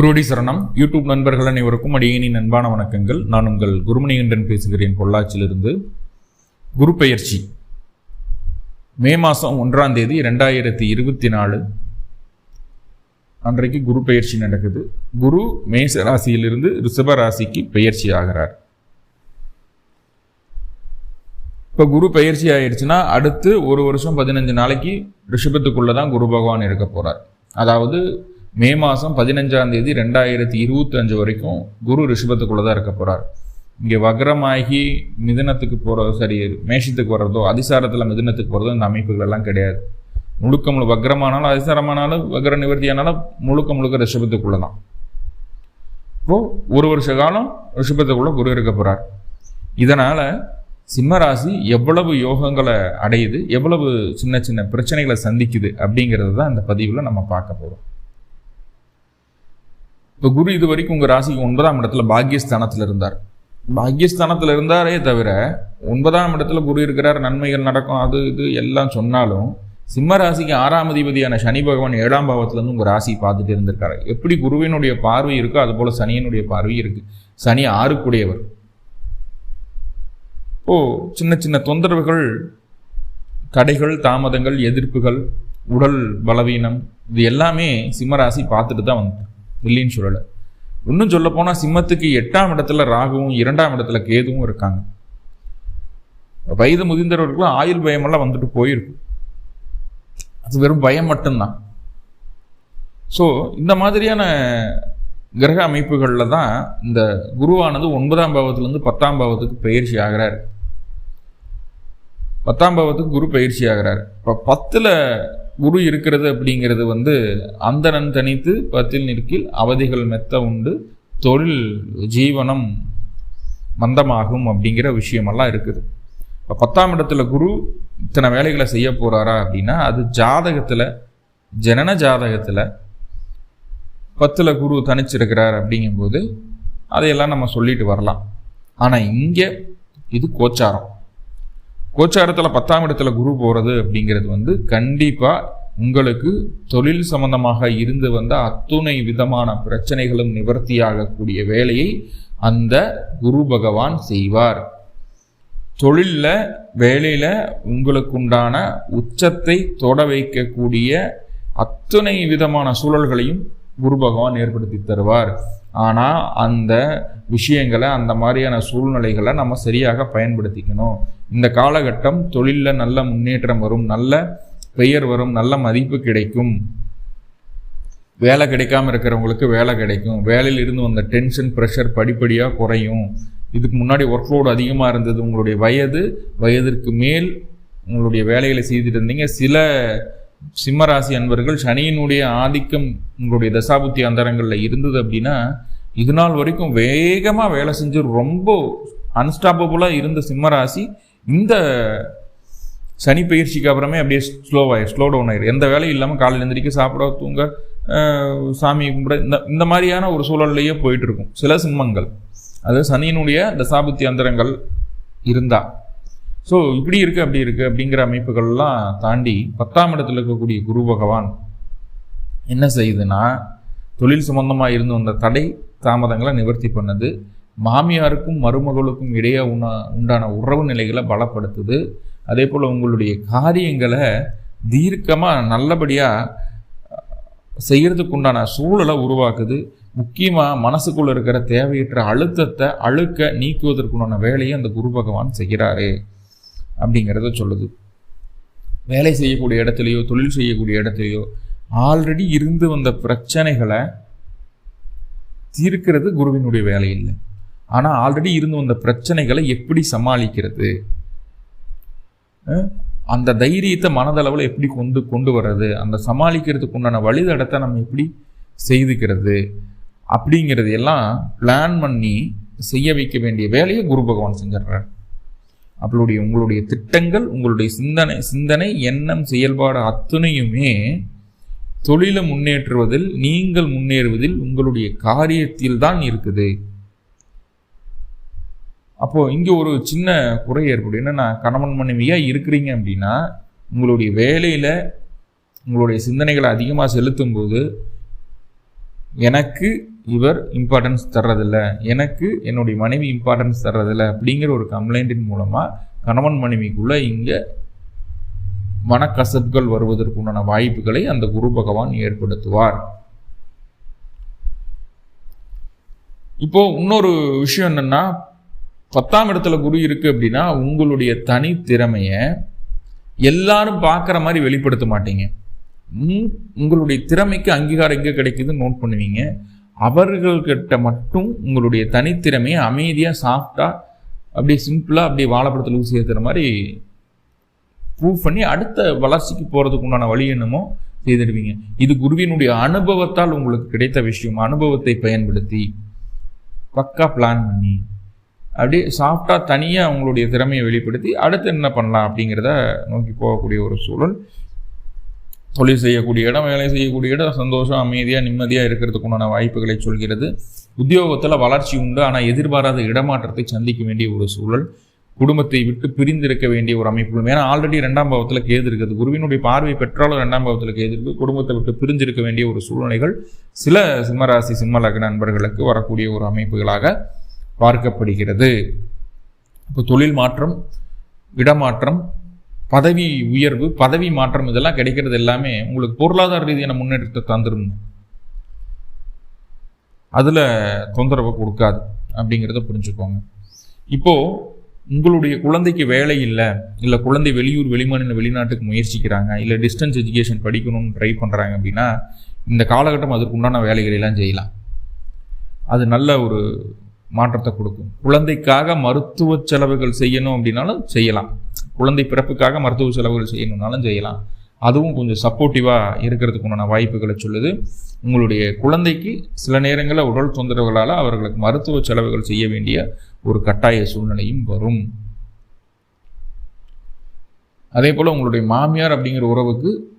குருடி சரணம். யூடியூப் நண்பர்கள் அனைவருக்கும் அடியேனின் அன்பான வணக்கங்கள். நான் உங்கள் குருமணிகண்டன் பேசுகிறேன் பொள்ளாச்சியிலிருந்து. குரு பெயர்ச்சி. மே மாதம் ஒன்றாம் தேதி ரெண்டாயிரத்தி இருபத்தி நாலு. அன்றைக்கு குரு பெயர்ச்சி நடக்குது. குரு மேச ராசியிலிருந்து ரிஷப ராசிக்கு பெயர்ச்சி ஆகிறார். இப்போ குரு பயிற்சி ஆயிடுச்சுன்னா அடுத்து ஒரு வருஷம் பதினஞ்சு நாளைக்கு ரிஷபத்துக்குள்ளே தான் குரு பகவான் இருக்க போகிறார் அதாவது மே மாதம் பதினஞ்சாம் தேதி ரெண்டாயிரத்தி இருபத்தஞ்சு வரைக்கும் குரு ரிஷபத்துக்குள்ளே தான் இருக்க போகிறார் இங்கே வக்ரமாகி மிதனத்துக்கு போகிறதோ சரி மேஷத்துக்கு வர்றதோ அதிசாரத்தில் மிதனத்துக்கு போகிறதோ இந்த அமைப்புகள் எல்லாம் கிடையாது. முழுக்க முழு வக்ரமானாலும் அதிசாரமானாலும் வக்ர நிவர்த்தியானாலும் முழுக்க முழுக்க ரிஷபத்துக்குள்ளே தான் இப்போது ஒரு வருஷ காலம் ரிஷபத்துக்குள்ளே குரு இருக்க போகிறார் இதனால் சிம்மராசி எவ்வளவு யோகங்களை அடையுது எவ்வளவு சின்ன சின்ன பிரச்சனைகளை சந்திக்குது அப்படிங்கிறது தான் இந்த பதிவில் நம்ம பார்க்க போகிறோம் இப்போ குரு இது வரைக்கும் உங்கள் ராசிக்கு ஒன்பதாம் இடத்துல பாக்கியஸ்தானத்தில் இருந்தார். பாக்கியஸ்தானத்தில் இருந்தாரே தவிர ஒன்பதாம் இடத்துல குரு இருக்கிறார் நன்மைகள் நடக்கும் அது இது எல்லாம் சொன்னாலும் சிம்ம ராசிக்கு ஆறாம் அதிபதியான சனி பகவான் ஏழாம் பாவத்திலேருந்து உங்கள் ராசி பார்த்துட்டு இருந்திருக்காரு. எப்படி குருவினுடைய பார்வை இருக்கோ அது போல் சனியினுடைய பார்வை இருக்குது சனி ஆறுக்குடையவர். ஓ சின்ன சின்ன தொந்தரவுகள் தடைகள் தாமதங்கள் எதிர்ப்புகள் உடல் பலவீனம் இது எல்லாமே சிம்மராசி பார்த்துட்டு தான் வந்து இல்லைன்னு சொல்லலை. இன்னும் சொல்ல போனால் சிம்மத்துக்கு எட்டாம் இடத்துல ராகுவும் இரண்டாம் இடத்துல கேதுவும் இருக்காங்க. வயது முதிர்ந்தவர்களுக்கும் ஆயுள் பயமெல்லாம் வந்துட்டு போயிருக்கும் அது வெறும் பயம் மட்டும்தான். ஸோ இந்த மாதிரியான கிரக அமைப்புகளில் தான் இந்த குருவானது ஒன்பதாம் பாவத்துலேருந்து பத்தாம் பாவத்துக்கு பயிற்சி ஆகிறார். பத்தாம் பாவத்துக்கு குரு பயிற்சி ஆகிறார். இப்போ பத்தில் குரு இருக்கிறது அப்படிங்கிறது வந்து அந்தணன் தனித்து பத்தில் நிற்கில் அவதிகள் மெத்த உண்டு. தொழில் ஜீவனம் மந்தமாகும் அப்படிங்கிற விஷயமெல்லாம் இருக்குது. இப்போ பத்தாம் இடத்துல குரு இத்தனை வேலைகளை செய்ய போகிறாரா அப்படின்னா அது ஜாதகத்தில் ஜனன ஜாதகத்தில் பத்தில் குரு தனிச்சிருக்கிறார் அப்படிங்கும்போது அதையெல்லாம் நம்ம சொல்லிட்டு வரலாம். ஆனால் இங்கே இது கோச்சாரம். கோச்சாரத்தில் பத்தாம் இடத்துல குரு போகிறது அப்படிங்கிறது வந்து கண்டிப்பாக உங்களுக்கு தொழில் சம்பந்தமாக இருந்து வந்த அத்துணை விதமான பிரச்சனைகளும் நிவர்த்தியாகக்கூடிய வேலையை அந்த குரு பகவான் செய்வார். தொழிலில் வேலையில் உங்களுக்கு உண்டான உச்சத்தை தொட வைக்கக்கூடிய அத்துணை விதமான சூழல்களையும் குரு பகவான் ஏற்படுத்தி தருவார். ஆனால் அந்த விஷயங்களை அந்த மாதிரியான சூழ்நிலைகளை நம்ம சரியாக பயன்படுத்திக்கணும். இந்த காலகட்டம் தொழிலில் நல்ல முன்னேற்றம் வரும் நல்ல பெயர் வரும் நல்ல மதிப்பு கிடைக்கும். வேலை கிடைக்காம இருக்கிறவங்களுக்கு வேலை கிடைக்கும். வேலையில் இருந்து வந்த டென்ஷன் ப்ரெஷர் படிப்படியாக குறையும். இதுக்கு முன்னாடி ஒர்க் லோடு அதிகமாக இருந்தது. உங்களுடைய வயது வயதிற்கு மேல் உங்களுடைய வேலைகளை செய்துட்டு இருந்தீங்க. சில சிம்மராசி அன்பர்கள் சனியினுடைய ஆதிக்கம் உங்களுடைய தசாபுத்தி அந்தரங்களில் இருந்தது அப்படின்னா இது நாள் வரைக்கும் வேகமாக வேலை செஞ்சு ரொம்ப அன்ஸ்டாப்பபுளாக இருந்த சிம்மராசி இந்த சனி பயிற்சிக்கு அப்புறமே அப்படியே ஸ்லோவாயிரு ஸ்லோ டவுன் ஆயிரு. எந்த வேலையும் இல்லாமல் காலையில் எந்திரிக்க சாப்பிட தூங்க சாமி கும்பிட இந்த இந்த மாதிரியான ஒரு சூழல்லையே போயிட்டு இருக்கும். சில சிம்மங்கள். அது சனியினுடைய தசாபுத்தி அந்தரங்கள் இருந்தா. ஸோ இப்படி இருக்குது அப்படி இருக்குது அப்படிங்கிற அமைப்புகள்லாம் தாண்டி பத்தாம் இடத்துல இருக்கக்கூடிய குரு பகவான் என்ன செய்யுதுன்னா தொழில் சம்பந்தமாக இருந்து வந்த தடை தாமதங்களை நிவர்த்தி பண்ணுது மாமியாருக்கும் மருமகளுக்கும் இடையே உணா உண்டான உறவு நிலைகளை பலப்படுத்துது. அதே போல் உங்களுடைய காரியங்களை தீர்க்கமாக நல்லபடியாக செய்கிறதுக்கு உண்டான சூழலை உருவாக்குது. முக்கியமாக மனசுக்குள்ளே இருக்கிற தேவையற்ற அழுத்தத்தை அழுக்க நீக்குவதற்குண்டான வேலையை அந்த குரு பகவான் செய்கிறாரு. அப்படிங்கிறத சொல்லுது. வேலை செய்யக்கூடிய இடத்துலையோ தொழில் செய்யக்கூடிய இடத்துலையோ ஆல்ரெடி இருந்து வந்த பிரச்சனைகளை தீர்க்கிறது குருவினுடைய வேலை இல்லை. ஆனால் ஆல்ரெடி இருந்து வந்த பிரச்சனைகளை எப்படி சமாளிக்கிறது? அந்த தைரியத்தை மனதளவில் எப்படி கொண்டு கொண்டு வர்றது? அந்த சமாளிக்கிறதுக்கு உண்டான வழிதடத்தை நம்ம எப்படி செய்துக்கிறது? அப்படிங்கிறது எல்லாம் பிளான் பண்ணி செய்ய வைக்க வேண்டிய வேலையை குரு பகவான் செஞ்சிடுறார். அவளுடைய உங்களுடைய திட்டங்கள் உங்களுடைய சிந்தனை சிந்தனை எண்ணம் செயல்பாடு அத்தனையுமே தொழிலை முன்னேற்றுவதில் நீங்கள் முன்னேறுவதில் உங்களுடைய காரியத்தில் தான் இருக்குது. அப்போ இங்கே ஒரு சின்ன குறை ஏற்படும். என்னன்னா கணவன் மனைவியாக இருக்கிறீங்க அப்படின்னா உங்களுடைய வேலையில் உங்களுடைய சிந்தனைகளை அதிகமாக செலுத்தும் போது எனக்கு இவர் இம்பார்ட்டன்ஸ் தர்றதில்ல. எனக்கு என்னுடைய மனைவி இம்பார்ட்டன்ஸ் தர்றதில்ல அப்படிங்கிற ஒரு கம்ப்ளைண்டின் மூலமாக கணவன் மனைவிக்குள்ளே இங்கே மனக்கசப்புகள் வருவதற்குண்டான வாய்ப்புகளை அந்த குரு பகவான் ஏற்படுத்துவார். இப்போ இன்னொரு விஷயம் என்னன்னா பத்தாம் இடத்துல குரு இருக்கு அப்படின்னா உங்களுடைய தனி திறமைய எல்லாரும் பார்க்குற மாதிரி வெளிப்படுத்த மாட்டீங்க. உங்களுடைய திறமைக்கு அங்கீகாரம் எங்கே கிடைக்குதுன்னு நோட் பண்ணுவீங்க. அவர்கள்கிட்ட மட்டும் உங்களுடைய தனித்திறமையை அமைதியாக சாஃப்டாக அப்படியே சிம்பிளாக அப்படியே வாழைப்படத்தில் ஊசி ஏற்றுற மாதிரி ப்ரூவ் பண்ணி அடுத்த வளர்ச்சிக்கு போகிறதுக்கு உண்டான வழி என்னமோ செய்திடுவீங்க. இது குருவினுடைய அனுபவத்தால் உங்களுக்கு கிடைத்த விஷயம். அனுபவத்தை பயன்படுத்தி பக்கா பிளான் பண்ணி அப்படியே சாஃப்டாக தனியாக அவங்களுடைய திறமையை வெளிப்படுத்தி அடுத்து என்ன பண்ணலாம் அப்படிங்கிறத நோக்கி போகக்கூடிய ஒரு சூழல். தொழில் செய்யக்கூடிய இடம் வேலை செய்யக்கூடிய இடம் சந்தோஷம் அமைதியாக நிம்மதியாக இருக்கிறதுக்கு உண்டான வாய்ப்புகளை சொல்கிறது. உத்தியோகத்தில் வளர்ச்சி உண்டு. ஆனால் எதிர்பாராத இடமாற்றத்தை சந்திக்க வேண்டிய ஒரு சூழல் குடும்பத்தை விட்டு பிரிந்திருக்க வேண்டிய ஒரு அமைப்பு ஏன்னா ஆல்ரெடி ரெண்டாம் பாவத்தில் கேது இருக்குது. குருவினுடைய பார்வை பெற்றாலும் ரெண்டாம் பாவத்தில் கேது இருக்குது குடும்பத்தை விட்டு பிரிஞ்சிருக்க வேண்டிய ஒரு சூழ்நிலைகள் சில சிம்மராசி சிம்ம லக்ன நண்பர்களுக்கு வரக்கூடிய ஒரு அமைப்புகளாக பார்க்கப்படுகிறது. இப்போ தொழில் மாற்றம் இடமாற்றம் பதவி உயர்வு பதவி மாற்றம் இதெல்லாம் கிடைக்கிறது எல்லாமே உங்களுக்கு பொருளாதார ரீதியான முன்னேற்றத்தை தந்துடும் அதில் தொந்தரவை கொடுக்காது அப்படிங்கிறத புரிஞ்சுக்கோங்க. இப்போது உங்களுடைய குழந்தைக்கு வேலை இல்லை இல்லை குழந்தை வெளியூர் வெளிமாநில வெளிநாட்டுக்கு முயற்சிக்கிறாங்க இல்லை டிஸ்டன்ஸ் எஜுகேஷன் படிக்கணும்னு ட்ரை பண்ணுறாங்க அப்படின்னா இந்த காலகட்டம் அதற்கு உண்டான வேலைகளெல்லாம் செய்யலாம். அது நல்ல ஒரு மாற்றத்தை கொடுக்கும். குழந்தைக்காக மருத்துவ செலவுகள் செய்யணும் அப்படின்னாலும் செய்யலாம். குழந்தை பிறப்புக்காக மருத்துவ செலவுகள் செய்யணுனாலும் செய்யலாம். அதுவும் கொஞ்சம் சப்போர்ட்டிவாக இருக்கிறதுக்கு உண்டான வாய்ப்புகளை சொல்லுது. உங்களுடைய குழந்தைக்கு சில நேரங்களில் உடல் தொந்தரவுகளால் அவர்களுக்கு மருத்துவ செலவுகள் செய்ய வேண்டிய ஒரு கட்டாய சூழ்நிலையும் வரும். அதே போல் உங்களுடைய மாமியார் அப்படிங்கிற உறவுக்கு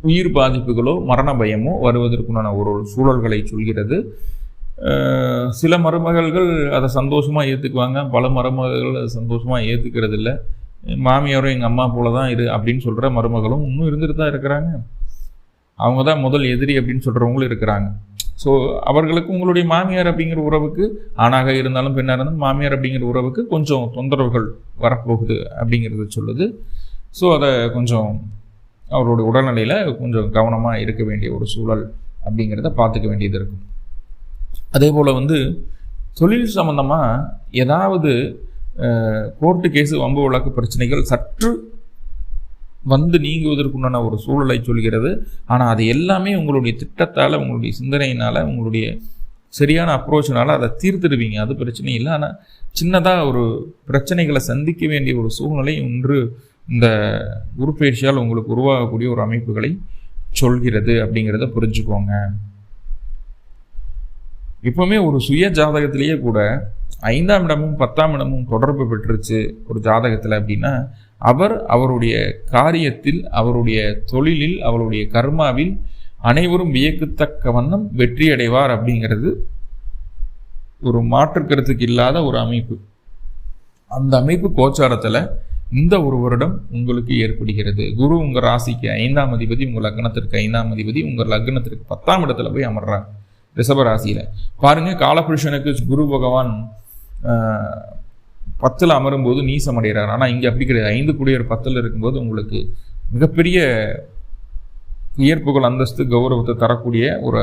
உயிர் பாதிப்புகளோ மரண பயமோ வருவதற்குண்டான ஒரு சூழல்களை சொல்கிறது. சில மருமகள்கள் அதை சந்தோஷமாக ஏற்றுக்குவாங்க பல மருமகள்கள் அதை சந்தோஷமாக ஏற்றுக்கிறது இல்லை மாமியாரும் எங்கள் அம்மா போல தான் இரு அப்படின்னு சொல்கிற மருமகளும் இன்னும் இருந்துட்டு தான் இருக்கிறாங்க. அவங்க தான் முதல் எதிரி அப்படின்னு சொல்கிறவங்களும் இருக்கிறாங்க. ஸோ அவர்களுக்கு உங்களுடைய மாமியார் அப்படிங்கிற உறவுக்கு ஆணாக இருந்தாலும் பெண்ணாக இருந்தாலும் மாமியார் அப்படிங்கிற உறவுக்கு கொஞ்சம் தொந்தரவுகள் வரப்போகுது அப்படிங்கிறத சொல்லுது. ஸோ அதை கொஞ்சம் அவருடைய உடல்நிலையில் கொஞ்சம் கவனமாக இருக்க வேண்டிய ஒரு சூழல் அப்படிங்கிறத பார்த்துக்க வேண்டியது இருக்கும். அதே போல் வந்து தொழில் சம்மந்தமாக ஏதாவது கோர்ட்டு கேஸு வம்பு வழக்கு பிரச்சனைகள் சற்று வந்து நீங்குவதற்குண்டான ஒரு சூழலை சொல்கிறது. ஆனால் அது எல்லாமே உங்களுடைய திட்டத்தால் உங்களுடைய சிந்தனையினால் உங்களுடைய சரியான அப்ரோச்சினால் அதை தீர்த்துடுவீங்க. அது பிரச்சனை இல்லை. ஆனால் சின்னதாக ஒரு பிரச்சனைகளை சந்திக்க வேண்டிய ஒரு சூழ்நிலை ஒன்று இந்த உருப்பெயர்ச்சியால் உங்களுக்கு உருவாகக்கூடிய ஒரு அமைப்புகளை சொல்கிறது அப்படிங்கிறத புரிஞ்சுக்கோங்க. இப்போவுமே ஒரு சுய ஜாதகத்திலேயே கூட ஐந்தாம் இடமும் பத்தாம் இடமும் தொடர்பு பெற்றுச்சு ஒரு ஜாதகத்தில் அப்படின்னா அவர் அவருடைய காரியத்தில் அவருடைய தொழிலில் அவருடைய கர்மாவில் அனைவரும் வியக்கத்தக்க வண்ணம் வெற்றி அடைவார் அப்படிங்கிறது ஒரு மாற்று கருத்துக்கு இல்லாத ஒரு அமைப்பு. அந்த அமைப்பு கோச்சாரத்தில் இந்த ஒரு வருடம் உங்களுக்கு ஏற்படுகிறது. குரு உங்கள் ராசிக்கு ஐந்தாம் அதிபதி உங்கள் லக்னத்திற்கு ஐந்தாம் அதிபதி உங்கள் லக்னத்திற்கு பத்தாம் இடத்துல போய் அமர்றாங்க ரிஷபராசியில். பாருங்கள் காலபுருஷனுக்கு குரு பகவான் பத்தில் அமரும்போது நீசம் அடைகிறார். ஆனால் இங்கே அப்படி கிடையாது. ஐந்து குடியர் பத்தில் இருக்கும்போது உங்களுக்கு மிகப்பெரிய உயர்ப்புகள் அந்தஸ்து கௌரவத்தை தரக்கூடிய ஒரு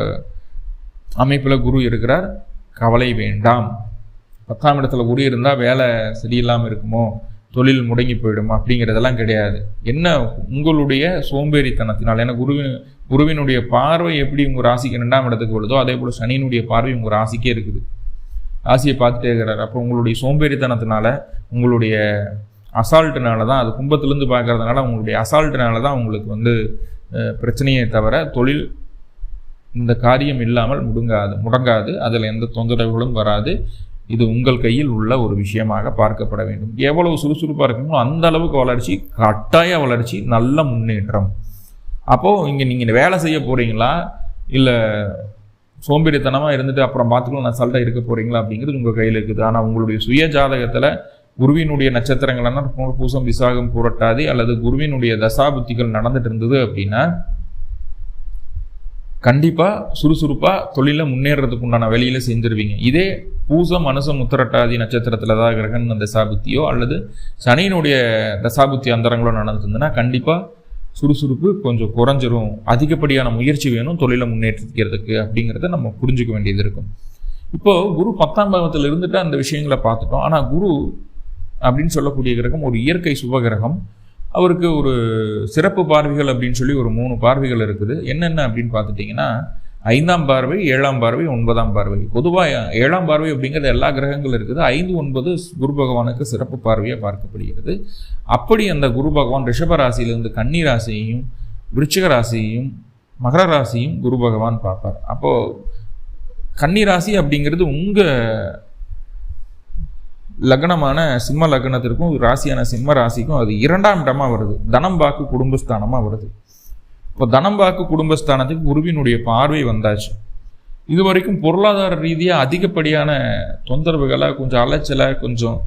அமைப்பில் குரு இருக்கிறார். கவலை வேண்டாம். பத்தாம் இடத்துல குரு இருந்தால் வேலை சரியில்லாமல் இருக்குமோ? தொழில் முடங்கி போயிடும். அப்படிங்கிறதெல்லாம் கிடையாது. என்ன உங்களுடைய சோம்பேறித்தனத்தினால் ஏன்னா குருவின் குருவினுடைய பார்வை எப்படி உங்கள் ராசிக்கு ரெண்டாம் இடத்துக்கு வருதோ அதே போல் சனியினுடைய பார்வை உங்கள் ராசிக்கே இருக்குது. ராசியை பார்த்துட்டே இருக்கிறார். அப்போ உங்களுடைய சோம்பேறித்தனத்தினால உங்களுடைய அசால்ட்டுனால தான் அது கும்பத்துலேருந்து பார்க்கறதுனால உங்களுடைய அசால்ட்டுனால தான் உங்களுக்கு வந்து பிரச்சனையை தவிர தொழில் இந்த காரியம் இல்லாமல் முடுங்காது முடங்காது. அதில் எந்த தொந்தரவுகளும் வராது. இது உங்கள் கையில் உள்ள ஒரு விஷயமாக பார்க்கப்பட வேண்டும். எவ்வளவு சுறுசுறுப்பாக இருக்கணுமோ அந்த அளவுக்கு வளர்ச்சி கட்டாய வளர்ச்சி நல்ல முன்னேற்றம். அப்போது இங்கே நீங்கள் வேலை செய்ய போகிறீங்களா இல்லை சோம்பேறித்தனமாக இருந்துட்டு அப்புறம் பார்த்துக்கலாம் நான் சல்ட்டாக இருக்க போகிறீங்களா அப்படிங்கிறது உங்கள் கையில் இருக்குது. ஆனால் உங்களுடைய சுய ஜாதகத்தில் குருவினுடைய நட்சத்திரங்கள்னா பூசம் விசாகம் புரட்டாதி அல்லது குருவினுடைய தசாபுத்திகள் நடந்துட்டு இருந்தது அப்படின்னா கண்டிப்பாக சுறுசுறுப்பாக தொழிலில் முன்னேறதுக்கு உண்டான வெளியில் செஞ்சிருவீங்க. இதே பூசம் மனுஷம் உத்தரட்டாதி நட்சத்திரத்தில் ஏதாவது கிரகன் தசாபுத்தியோ அல்லது சனியினுடைய தசாபுத்தி அந்தரங்களோ நடந்துருந்ததுன்னா கண்டிப்பாக சுறுசுறுப்பு கொஞ்சம் குறைஞ்சிரும். அதிகப்படியான முயற்சி வேணும் தொழிலை முன்னேற்றிக்கிறதுக்கு அப்படிங்கிறத நம்ம புரிஞ்சுக்க வேண்டியது இருக்கும். இப்போ குரு பத்தாம் பாவத்தில் இருந்துட்டு அந்த விஷயங்களை பார்த்துட்டோம். ஆனால் குரு அப்படின்னு சொல்லக்கூடிய கிரகம் ஒரு இயற்கை சுபகிரகம். அவருக்கு ஒரு சிறப்பு பார்வைகள் அப்படின்னு சொல்லி ஒரு மூணு பார்வைகள் இருக்குது. என்னென்ன அப்படின்னு பார்த்துட்டிங்கன்னா ஐந்தாம் பார்வை ஏழாம் பார்வை ஒன்பதாம் பார்வை. பொதுவாக ஏழாம் பார்வை அப்படிங்கிறது எல்லா கிரகங்களும் இருக்குது. ஐந்து ஒன்பது குரு பகவானுக்கு சிறப்பு பார்வையாக பார்க்கப்படுகிறது. அப்படி அந்த குரு பகவான் ரிஷப ராசியிலிருந்து கன்னி ராசியையும் விருச்சிக ராசியையும் மகர ராசியும் குரு பகவான் பார்ப்பார். அப்போது கன்னி ராசி அப்படிங்கிறது உங்கள் லக்னமான சிம்ம லக்னத்திற்கும் ராசியான சிம்ம ராசிக்கும் அது இரண்டாம் இடமாக வருது. தனம் பாக்கு குடும்பஸ்தானமாக வருது. இப்போ தனம் பாக்கு குடும்பஸ்தானத்துக்கு குருவினுடைய பார்வை வந்தாச்சு. இது வரைக்கும் பொருளாதார ரீதியாக அதிகப்படியான தொந்தரவுகளை கொஞ்சம் அலைச்சலை கொஞ்சம்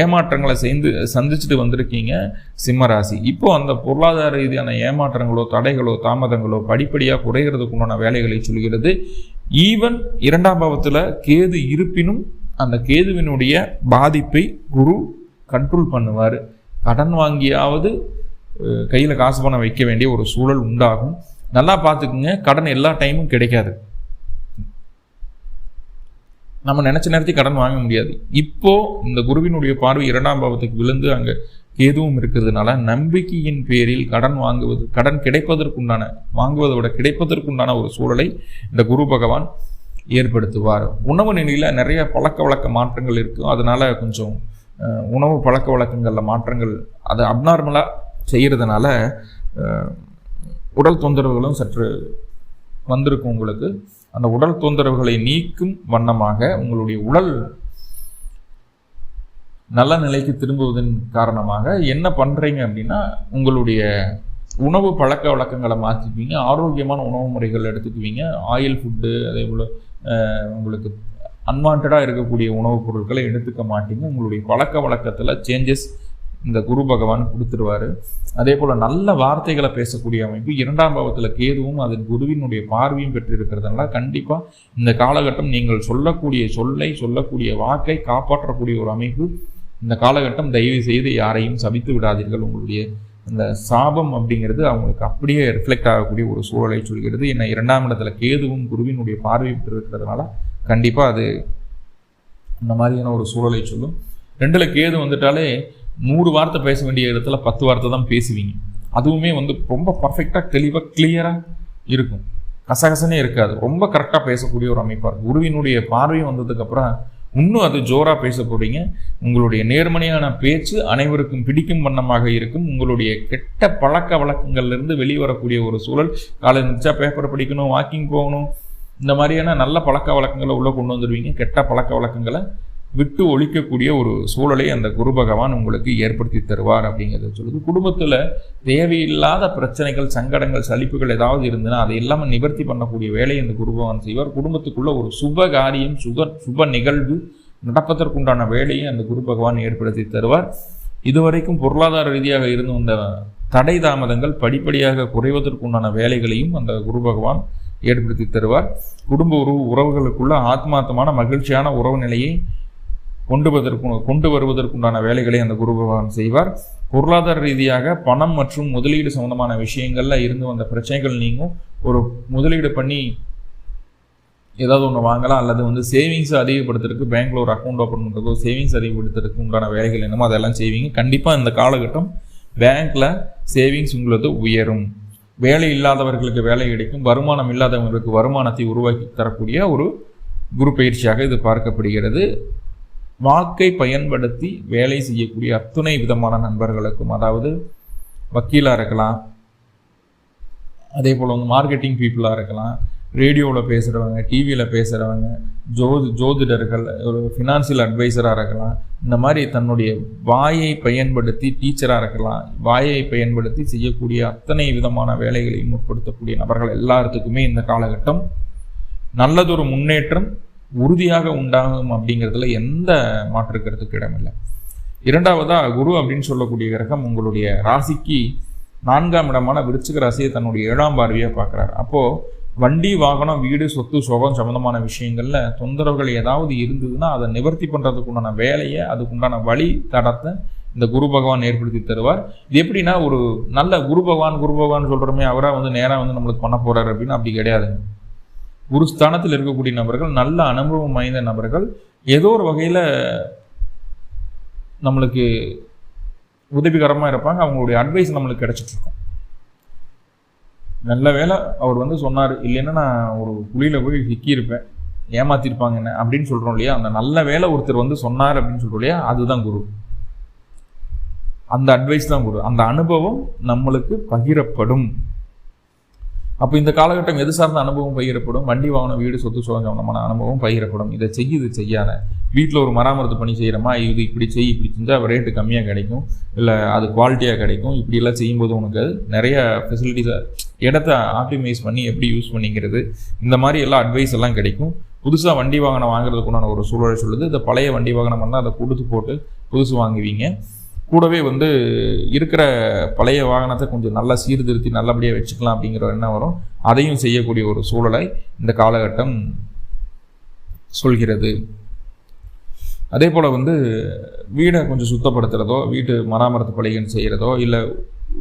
ஏமாற்றங்களை சேர்ந்து சந்திச்சுட்டு வந்திருக்கீங்க சிம்மராசி. இப்போ அந்த பொருளாதார ரீதியான ஏமாற்றங்களோ தடைகளோ தாமதங்களோ படிப்படியாக குறைகிறதுக்கு உண்டான வேலைகளை சொல்கிறது. ஈவன் இரண்டாம் பாவத்தில் கேது இருப்பினும் அந்த கேதுவினுடைய பாதிப்பை குரு கண்ட்ரோல் பண்ணுவார். கடன் வாங்கியாவது கையில் காசு பணம் வைக்க வேண்டிய ஒரு சூழல் உண்டாகும். நல்லா பார்த்துக்குங்க. கடன் எல்லா டைமும் கிடைக்காது. நம்ம நினச்ச நேரத்தையும் கடன் வாங்க முடியாது. இப்போ இந்த குருவினுடைய பார்வை இரண்டாம் பாவத்துக்கு விழுந்து அங்கே கேதுவும் இருக்கிறதுனால நம்பிக்கையின் பேரில் கடன் வாங்குவது கடன் கிடைப்பதற்குண்டான வாங்குவதை விட கிடைப்பதற்குண்டான ஒரு சூழலை இந்த குரு பகவான் ஏற்படுத்துவார். உணவு நிலையில் நிறைய பழக்க வழக்க மாற்றங்கள் இருக்கும் அதனால் கொஞ்சம் உணவு பழக்க வழக்கங்களில் மாற்றங்கள் அதை அப்நார்மலாக செய்கிறதுனால உடல் தொந்தரவுகளும் சற்று வந்திருக்கும் உங்களுக்கு. அந்த உடல் தொந்தரவுகளை நீக்கும் வண்ணமாக உங்களுடைய உடல் நல்ல நிலைக்கு திரும்புவதன் காரணமாக என்ன பண்ணுறீங்க அப்படின்னா உங்களுடைய உணவு பழக்க வழக்கங்களை மாற்றிக்குவீங்க ஆரோக்கியமான உணவு முறைகள் எடுத்துக்குவீங்க. ஆயில் ஃபுட்டு அதே போல் உங்களுக்கு அன்வான்டாக இருக்கக்கூடிய உணவுப் பொருட்களை எடுத்துக்க மாட்டீங்க. உங்களுடைய பழக்க வழக்கத்தில் சேஞ்சஸ் இந்த குரு பகவான் கொடுத்துருவாரு. அதே போல் நல்ல வார்த்தைகளை பேசக்கூடிய அமைப்பு இரண்டாம் பாவத்தில் கேதுவும் அதன் குருவினுடைய பார்வையும் பெற்றிருக்கிறதுனால கண்டிப்பாக இந்த காலகட்டம் நீங்கள் சொல்லக்கூடிய சொல்லை சொல்லக்கூடிய வாக்கை காப்பாற்றக்கூடிய ஒரு அமைப்பு. இந்த காலகட்டம் தயவு செய்து யாரையும் சபித்து விடாதீர்கள். உங்களுடைய அந்த சாபம் அப்படிங்கிறது அவங்களுக்கு அப்படியே ரிஃப்ளெக்ட் ஆகக்கூடிய ஒரு சூழலை சொல்கிறது. என்ன இரண்டாம் இடத்துல கேதுவும் குருவினுடைய பார்வை இருக்கிறதுனால கண்டிப்பாக அது இந்த மாதிரியான ஒரு சூழலை சொல்லும். ரெண்டில் கேது வந்துட்டாலே நூறு வார்த்தை பேச வேண்டிய இடத்துல பத்து வார்த்தை தான் பேசுவீங்க. அதுவுமே வந்து ரொம்ப பர்ஃபெக்டாக தெளிவாக கிளியராக இருக்கும். கசகசனே இருக்காது. ரொம்ப கரெக்டாக பேசக்கூடிய ஒரு அமைப்பாக குருவினுடைய பார்வை வந்ததுக்கப்புறம் இன்னும் அது ஜோராக பேச போகிறீங்க உங்களுடைய நேர்மறையான பேச்சு அனைவருக்கும் பிடிக்கும் வண்ணமாக இருக்கும். உங்களுடைய கெட்ட பழக்க வழக்கங்கள்லேருந்து வெளிவரக்கூடிய ஒரு சூழல். காலை நிச்சா பேப்பர் படிக்கணும் வாக்கிங் போகணும். இந்த மாதிரியான நல்ல பழக்க வழக்கங்களை உள்ளே கொண்டு வந்துடுவீங்க. கெட்ட பழக்க வழக்கங்களை விட்டு ஒழிக்கக்கூடிய ஒரு சூழலை அந்த குரு பகவான் உங்களுக்கு ஏற்படுத்தி தருவார் அப்படிங்கிறத சொல்லுது. குடும்பத்தில் தேவையில்லாத பிரச்சனைகள் சங்கடங்கள் சலிப்புகள் ஏதாவது இருந்ததுன்னா அதை எல்லாமே நிவர்த்தி பண்ணக்கூடிய வேலையை இந்த குரு பகவான் செய்வார். குடும்பத்துக்குள்ள ஒரு சுப காரியம் சுக சுப நிகழ்வு நடப்பதற்குண்டான வேலையை அந்த குரு பகவான் ஏற்படுத்தி தருவார். இதுவரைக்கும் பொருளாதார ரீதியாக இருந்து வந்த தடை தாமதங்கள் படிப்படியாக குறைவதற்குண்டான வேலைகளையும் அந்த குரு பகவான் ஏற்படுத்தி தருவார். குடும்ப உறவு உறவுகளுக்குள்ள ஆத்மார்த்தமான மகிழ்ச்சியான உறவு நிலையை கொண்டு வருவதற்கு கொண்டு வருவதற்குண்டான வேலைகளை அந்த குரு பகவான் செய்வார். பொருளாதார ரீதியாக பணம் மற்றும் முதலீடு சம்பந்தமான விஷயங்கள்ல இருந்து வந்த பிரச்சனைகள் நீங்கும். ஒரு முதலீடு பண்ணி ஏதாவது ஒன்று வாங்கலாம் அல்லது வந்து சேவிங்ஸ் அதிகப்படுத்துறதுக்கு பேங்க்ல ஒரு அக்கௌண்ட் ஓப்பன் பண்ணுறதோ சேவிங்ஸ் அதிகப்படுத்துறதுக்கு உண்டான வேலைகள் என்னமோ அதெல்லாம் செய்வீங்க. கண்டிப்பாக இந்த காலகட்டம் பேங்க்ல சேவிங்ஸ் உங்களது உயரும். வேலை இல்லாதவர்களுக்கு வேலை கிடைக்கும். வருமானம் இல்லாதவர்களுக்கு வருமானத்தை உருவாக்கி தரக்கூடிய ஒரு குரு பயிற்சியாக இது பார்க்கப்படுகிறது. வாக்கை பயன்படுத்தி வேலை செய்யக்கூடிய அத்துணை விதமான நண்பர்களுக்கும் அதாவது வக்கீலாக இருக்கலாம் அதே போல் வந்து மார்க்கெட்டிங் பீப்புளாக இருக்கலாம் ரேடியோவில் பேசுகிறவங்க டிவியில் பேசுகிறவங்க ஜோதி ஜோதிடர்கள் ஒரு ஃபினான்சியல் அட்வைசராக இருக்கலாம் இந்த மாதிரி தன்னுடைய வாயை பயன்படுத்தி டீச்சராக இருக்கலாம் வாயை பயன்படுத்தி செய்யக்கூடிய அத்தனை விதமான வேலைகளை முற்படுத்தக்கூடிய நபர்கள் எல்லாத்துக்குமே இந்த காலகட்டம் நல்லதொரு முன்னேற்றம் உறுதியாக உண்டாகும் அப்படிங்கிறதுல எந்த மாற்று கருத்துக்கு இடமில்லை. இரண்டாவதாக குரு அப்படின்னு சொல்லக்கூடிய கிரகம் உங்களுடைய ராசிக்கு நான்காம் இடமான விருச்சிக ராசியை தன்னுடைய ஏழாம் பார்வையாக பார்க்குறாரு. அப்போது வண்டி வாகனம் வீடு சொத்து சுகம் சம்மந்தமான விஷயங்களில் தொந்தரவுகள் ஏதாவது இருந்ததுன்னா அதை நிவர்த்தி பண்ணுறதுக்கு உண்டான வேலையை அதுக்குண்டான வழி தடத்தை இந்த குரு பகவான் ஏற்படுத்தி தருவார். இது எப்படின்னா ஒரு நல்ல குரு பகவான் குரு பகவான் சொல்கிறோமே அவராக வந்து நேராக வந்து நம்மளுக்கு பண்ண போகிறாரு அப்படின்னு அப்படி கிடையாதுங்க. குருஸ்தானத்தில் இருக்கக்கூடிய நபர்கள் நல்ல அனுபவம் வாய்ந்த நபர்கள் ஏதோ ஒரு வகையில் நம்மளுக்கு உதவிகரமாக இருப்பாங்க. அவங்களுடைய அட்வைஸ் நம்மளுக்கு கிடச்சிட்ருக்கோம் நல்ல வேலை அவர் வந்து சொன்னார் இல்லைன்னா நான் ஒரு குழியில் போய் சிக்கியிருப்பேன். ஏமாத்திருப்பாங்க என்ன? அப்படின்னு சொல்கிறோம் இல்லையா? அந்த நல்ல வேலை ஒருத்தர் வந்து சொன்னார் அப்படின்னு சொல்கிறோம் இல்லையா? அதுதான் குரு. அந்த அட்வைஸ் தான் குரு. அந்த அனுபவம் நம்மளுக்கு பகிரப்படும். அப்போ இந்த காலகட்டம் எது சார்ந்த அனுபவம் பகிரப்படும்? வண்டி வாகனம் வீடு சொத்து சம்பந்தமான அனுபவம் பகிரப்படும். இதை செய்ய இது செய்யாத. வீட்டில் ஒரு மராமரத்து பணி செய்கிறோமா இது இப்படி செய் இப்படி செஞ்சால் ரேட்டு கம்மியாக கிடைக்கும். இல்லை அது குவாலிட்டியாக கிடைக்கும். இப்படியெல்லாம் செய்யும்போது உனக்கு நிறைய ஃபெசிலிட்டிஸை இடத்த ஆப்டிமைஸ் பண்ணி எப்படி யூஸ் பண்ணிக்கிறது? இந்த மாதிரி எல்லாம் அட்வைஸ் எல்லாம் கிடைக்கும். புதுசாக வண்டி வாகனம் வாங்குறதுக்குண்டான ஒரு சூழலை சொல்லுது. இந்த பழைய வண்டி வாகனம் பண்ணால் அதை கொடுத்து போட்டு புதுசு வாங்குவீங்க. கூடவே வந்து இருக்கிற பழைய வாகனத்தை கொஞ்சம் நல்லா சீர்திருத்தி நல்லபடியாக வச்சுக்கலாம் அப்படிங்கிற எண்ணம் வரும். அதையும் செய்யக்கூடிய ஒரு சூழலை இந்த காலகட்டம் சொல்கிறது. அதே போல் வந்து வீடை கொஞ்சம் சுத்தப்படுத்துகிறதோ வீட்டு மராமரத்து பழிகன் செய்கிறதோ இல்லை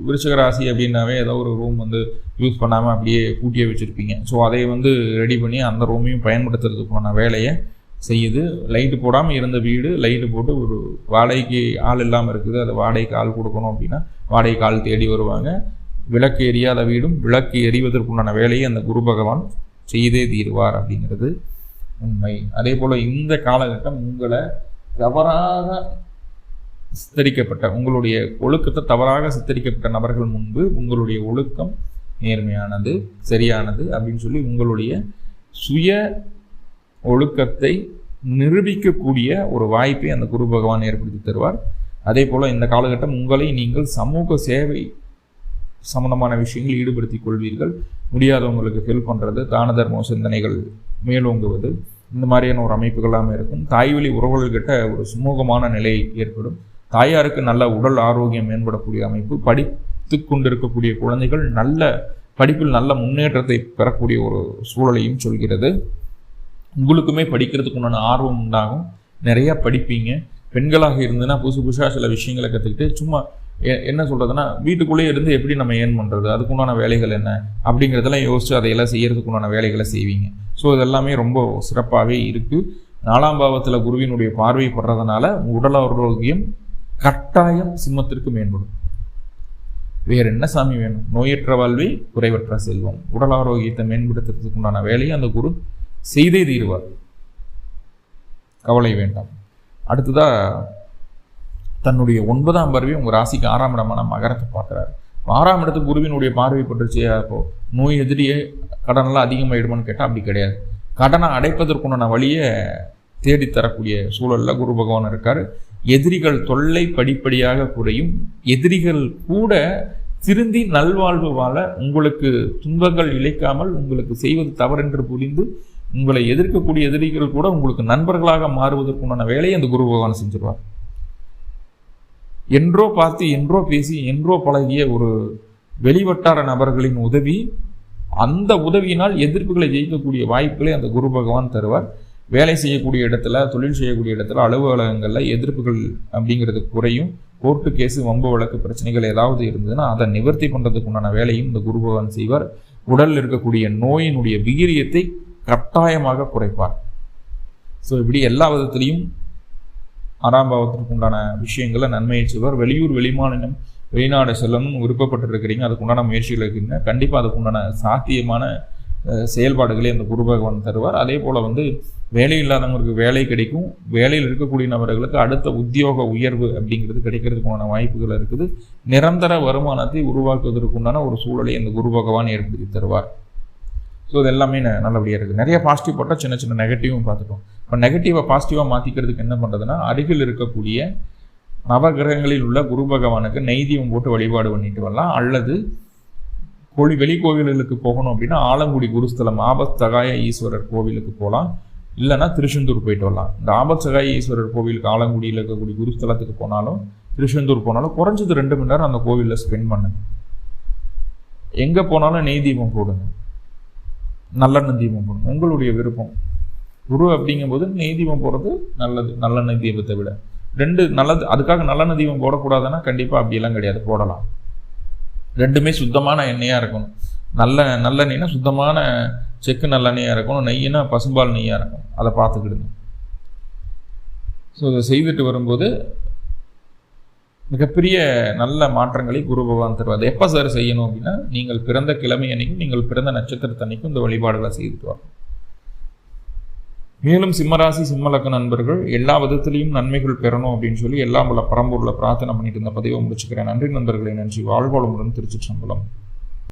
விருச்சக ராசி அப்படின்னாவே ஏதோ ஒரு ரூம் வந்து யூஸ் பண்ணாமல் அப்படியே கூட்டியே வச்சுருப்பீங்க. ஸோ அதை வந்து ரெடி பண்ணி அந்த ரூமையும் பயன்படுத்துறதுக்கான வேலையை செய்யுது. லைட்டு போடாமல் இருந்த வீடு லைட்டு போட்டு ஒரு வாடகைக்கு ஆள் இல்லாமல் இருக்குது. அது வாடகைக்கு ஆள் கொடுக்கணும் அப்படின்னா வாடகைக்கு ஆள் தேடி வருவாங்க. விளக்கு எரியாத வீடும் விளக்கு எரிவதற்குண்டான வேலையை அந்த குரு பகவான் செய்தே தீருவார் அப்படிங்கிறது உண்மை. அதே போல் இந்த காலகட்டம் உங்களை தவறாக சித்தரிக்கப்பட்ட உங்களுடைய ஒழுக்கத்தை தவறாக சித்தரிக்கப்பட்ட நபர்கள் முன்பு உங்களுடைய ஒழுக்கம் நேர்மையானது சரியானது அப்படின்னு சொல்லி உங்களுடைய சுய ஒழுக்கத்தை நிரூபிக்கக்கூடிய ஒரு வாய்ப்பை அந்த குரு பகவான் ஏற்படுத்தி தருவார். அதே போல் இந்த காலகட்டம் உங்களை நீங்கள் சமூக சேவை சம்பந்தமான விஷயங்கள் ஈடுபடுத்திக் கொள்வீர்கள். முடியாதவங்களுக்கு ஹெல்ப் பண்ணுறது தான தர்ம சிந்தனைகள் மேலோங்குவது இந்த மாதிரியான ஒரு அமைப்புகளாக இருக்கும். தாய்வழி உறவுகள்கிட்ட ஒரு சுமூகமான நிலை ஏற்படும். தாயாருக்கு நல்ல உடல் ஆரோக்கியம் மேம்படக்கூடிய அமைப்பு படித்து கொண்டிருக்கக்கூடிய குழந்தைகள் நல்ல படிப்பில் நல்ல முன்னேற்றத்தை பெறக்கூடிய ஒரு சூழலையும் சொல்கிறது. உங்களுக்குமே படிக்கிறதுக்கு உண்டான ஆர்வம் உண்டாகும். நிறையா படிப்பீங்க. பெண்களாக இருந்ததுன்னா புதுசு புதுசாக சில விஷயங்களை கற்றுக்கிட்டு சும்மா என்ன சொல்கிறதுனா வீட்டுக்குள்ளேயே இருந்து எப்படி நம்ம ஏன் பண்ணுறது அதுக்குண்டான வேலைகள் என்ன? அப்படிங்கிறதெல்லாம் யோசித்து அதையெல்லாம் செய்கிறதுக்கு உண்டான வேலைகளை செய்வீங்க. ஸோ இதெல்லாமே ரொம்ப சிறப்பாகவே இருக்குது நாலாம் பாவத்தில் குருவினுடைய பார்வை படுறதுனால உடல் ஆரோக்கியம் கட்டாயம் சிம்மத்திற்கு மேம்படும். வேறு என்ன சாமி வேணும்? நோயற்ற வாழ்வை குறைவற்ற செல்வம். உடல் ஆரோக்கியத்தை மேம்படுத்துறதுக்கு உண்டான வேலையை அந்த குரு செய்தே தீருவார். கவலை வேண்டாம். அடுத்ததாக தன்னுடைய ஒன்பதாம் பருவி உங்கள் ராசிக்கு ஆறாம் இடமான மகரத்தை பார்க்குறாரு. ஆறாம் இடத்துக்கு குருவினுடைய பார்வை பட்டுருச்சு அப்போ நோய் எதிரியே கடனெல்லாம் அதிகமாகிடுமான்னு கேட்டால் அப்படி கிடையாது. கடனை அடைப்பதற்குண்டான வழியை தேடித்தரக்கூடிய சூழலில் குரு பகவான் இருக்கார். எதிரிகள் தொல்லை படிப்படியாக குறையும். எதிரிகள் கூட திருந்தி நல்வாழ்வு வாழ உங்களுக்கு துன்பங்கள் இழைக்காமல் உங்களுக்கு செய்வது தவறென்று புரிந்து உங்களை எதிர்க்கக்கூடிய எதிரிகள் கூட உங்களுக்கு நண்பர்களாக மாறுவதற்குண்டான வேலையை அந்த குரு பகவான் செஞ்சிருவார். என்றோ பார்த்து என்றோ பேசி என்றோ பழகிய ஒரு வெளிவட்டார நபர்களின் உதவி அந்த உதவியினால் எதிர்ப்புகளை ஜெயிக்கக்கூடிய வாய்ப்புகளை அந்த குரு பகவான் தருவார். வேலை செய்யக்கூடிய இடத்துல தொழில் செய்யக்கூடிய இடத்துல அலுவலகங்களில் எதிர்ப்புகள் அப்படிங்கிறது குறையும். கோர்ட்டு கேஸு வம்பு வழக்கு பிரச்சனைகள் ஏதாவது இருந்ததுன்னா அதை நிவர்த்தி பண்ணுறதுக்கு உண்டான வேலையும் இந்த குரு பகவான் செய்வார். உடலில் இருக்கக்கூடிய நோயினுடைய வீரியத்தை கட்டாயமாக குறைப்பார். ஸோ இப்படி எல்லா விதத்திலையும் ஆறாம் பாவத்திற்கு உண்டான விஷயங்களை நன்மையை செய்வார். வெளியூர் வெளிமாநிலம் வெளிநாடு செல்லணும்னு விருப்பப்பட்டிருக்கிறீங்க அதுக்கு உண்டான முயற்சிகள் இருக்குங்க. கண்டிப்பாக அதுக்கு உண்டான சாத்தியமான செயல்பாடுகளை அந்த குரு பகவான் தருவார். அதே போல் வந்து வேலை இல்லாதவங்களுக்கு வேலை கிடைக்கும். வேலையில் இருக்கக்கூடிய நபர்களுக்கு அடுத்த உத்தியோக உயர்வு அப்படிங்கிறது கிடைக்கிறதுக்குண்டான வாய்ப்புகள் இருக்குது. நிரந்தர வருமானத்தை உருவாக்குவதற்குண்டான ஒரு சூழலை அந்த குரு பகவான் ஏற்படுத்தி தருவார். ஸோ இது எல்லாமே நல்லபடியாக இருக்குது நிறைய பாசிட்டிவ் போட்டால் சின்ன சின்ன நெகட்டிவும் பார்த்துட்டோம் இப்போ நெகட்டிவை பாசிட்டிவாக மாற்றிக்கிறதுக்கு என்ன பண்ணுறதுன்னா அருகில் இருக்கக்கூடிய நவகிரகங்களில் உள்ள குரு பகவானுக்கு நெய்தீவம் போட்டு வழிபாடு பண்ணிட்டு வரலாம். அல்லது கோழி வெளி கோவில்களுக்கு போகணும் அப்படின்னா ஆலங்குடி குருஸ்தலம் ஆபத் சகாய ஈஸ்வரர் கோவிலுக்கு போகலாம். இல்லைன்னா திருச்செந்தூர் போயிட்டு வரலாம். இந்த ஆபத் சகாய ஈஸ்வரர் கோவிலுக்கு ஆலங்குடியில் இருக்கக்கூடிய குருஸ்தலத்துக்கு போனாலும் திருச்செந்தூர் போனாலும் குறைஞ்சது ரெண்டு மணி நேரம் அந்த கோவிலில் ஸ்பெண்ட் பண்ணுங்க. எங்கே போனாலும் நெய் தீபம் போடுங்க. நல்லெண்ணெய் தீபம் போடணும். உங்களுடைய விருப்பம். குரு அப்படிங்கும்போது நெய் தீபம் போடுறது நல்லது. நல்லெண்ணெய் தீபத்தை விட. ரெண்டு நல்லது அதுக்காக நல்லெண்ணெய் தீபம் போடக்கூடாதுன்னா கண்டிப்பாக அப்படியெல்லாம் கிடையாது. போடலாம். ரெண்டுமே சுத்தமான எண்ணெயாக இருக்கணும். நல்ல நல்லெண்ணெய்னா சுத்தமான செக்கு நல்லெண்ணெயாக இருக்கணும். நெய்னா பசும்பால் நெய்யாக இருக்கணும். அதை பார்த்துக்கிடுங்க. ஸோ இதை செய்துட்டு வரும்போது மிகப்பெரிய நல்ல மாற்றங்களை குரு பகவான் தருவார். எப்போ சார் செய்யணும் அப்படின்னா நீங்கள் பிறந்த கிழமை அன்னைக்கும் நீங்கள் பிறந்த நட்சத்திரத்தன்னைக்கும் இந்த வழிபாடுகளை செய்துட்டு வரணும் மேலும் சிம்மராசி சிம்மலக்க நண்பர்கள் எல்லா விதத்திலையும் நன்மைகள் பெறணும் அப்படின்னு சொல்லி எல்லாம் உள்ள பரம்பூரில் பிரார்த்தனை பண்ணிட்டு இருந்த பதிவை முடிச்சுக்கிறேன். நன்றி நண்பர்களை நன்றி. வாழ்வாளமுடன் திருச்சி சம்பளம்